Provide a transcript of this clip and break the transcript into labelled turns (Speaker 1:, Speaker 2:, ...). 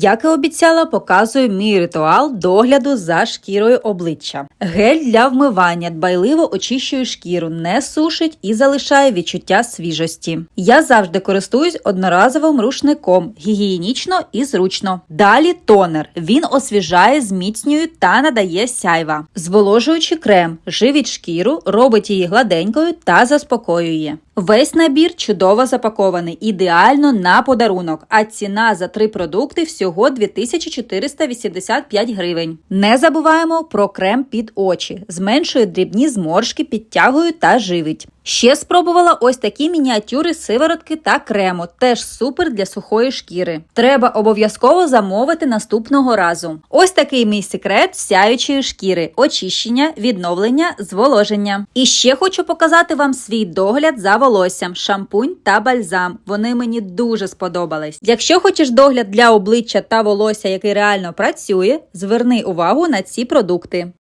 Speaker 1: Як і обіцяла, показую мій ритуал догляду за шкірою обличчя. Гель для вмивання дбайливо очищує шкіру, не сушить і залишає відчуття свіжості. Я завжди користуюсь одноразовим рушником, гігієнічно і зручно. Далі тонер. Він освіжає, зміцнює та надає сяйва. Зволожуючий крем живить шкіру, робить її гладенькою та заспокоює. Весь набір чудово запакований, ідеально на подарунок, а ціна за три продукти всього 2485 гривень. Не забуваємо про крем під очі, зменшує дрібні зморшки, підтягує та живить. Ще спробувала ось такі мініатюри сиворотки та крему, теж супер для сухої шкіри. Треба обов'язково замовити наступного разу. Ось такий мій секрет сяючої шкіри: очищення, відновлення, зволоження. І ще хочу показати вам свій догляд за волоссям, шампунь та бальзам. Вони мені дуже сподобались. Якщо хочеш догляд для обличчя та волосся, який реально працює, зверни увагу на ці продукти.